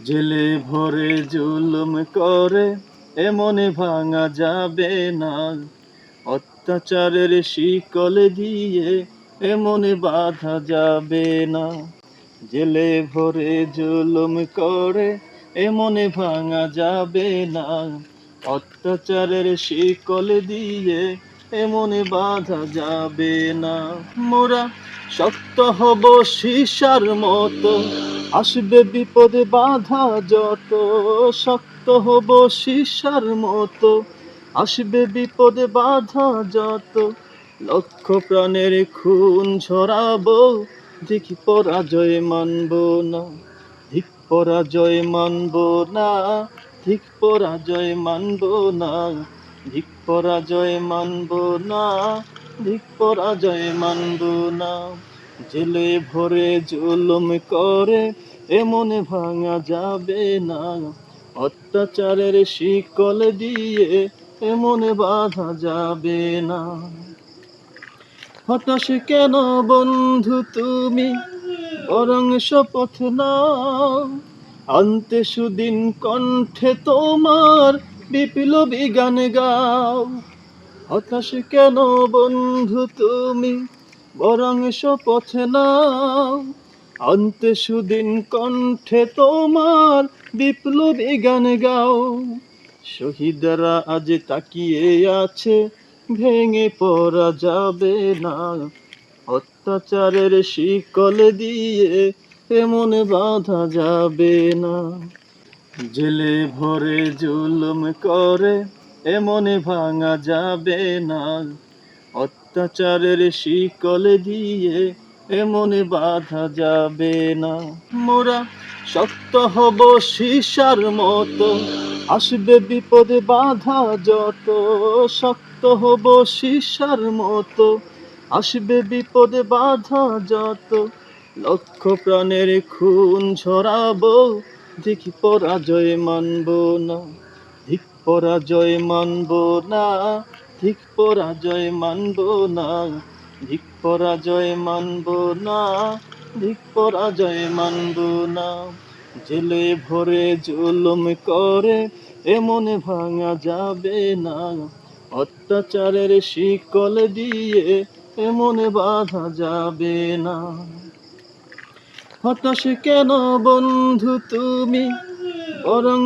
জেলে ভরে জুলুম করে, এমনে ভাঙা যাবে না। অত্যাচারের শিকল দিয়ে এমনে বাধা যাবে না। জেলে ভরে জুলুম করে, এমনে ভাঙা যাবে না। অত্যাচারের শিকল দিয়ে এমনে বাধা যাবে না। মোরা শক্ত হব সীসার মতো আসবে বিপদে বাধা যত, শক্ত হব সীসার মতো। আসবে বিপদে বাধা যত, লক্ষ প্রাণের খুন ঝরাবো দেখি পরাজয় মানব না ঠিক পরাজয় মানব না ঠিক পরাজয় মানব না ঠিক পরাজয় মানব না ঠিক পরাজয় মানব না। জেলে ভরে জুলুম করে, এমন ভাঙা যাবে না। অত্যাচারের শিকল দিয়ে এমন বাধা যাবে না। হতাশ কেন বন্ধু তুমি? বরং শপথ নাও। আনতে সুদিন কণ্ঠে তোমার বিপ্লবী গান গাও। হতাশ কেন বন্ধু তুমি? বরং শপথ নাও। আনতে সুদিন কণ্ঠে তোমার বিপ্লবী গান গাও। শহীদরা আজ তাকিয়ে আছে, ভেঙে পড়া যাবে না। অত্যাচারের শিকল দিয়ে এমন বাধা যাবে না। জেলে ভরে জুলুম করে, এমন ভাঙা যাবে না। অত্যাচারের শিকল দিয়ে এমনে বাধা যাবে না। মোরা শক্ত হব সীসার মতো, আসবে বিপদে বাধা যত। শক্ত হব সীসার মতো, আসবে বিপদে বাধা যত। লক্ষ প্রাণের খুন ঝরাবো দেখি পরাজয় মানব না ঠিক পরাজয় মানব না। ঠিক পরাজয় মানব না, ঠিক পরাজয় মানব না, ঠিক পরাজয় মানব না। জেলে ভরে জুলুম করে এমন ভাঙা যাবে না। অত্যাচারের শিকল দিয়ে এমন বাধা যাবে না। হতাশ কেন বন্ধু তুমি? বরং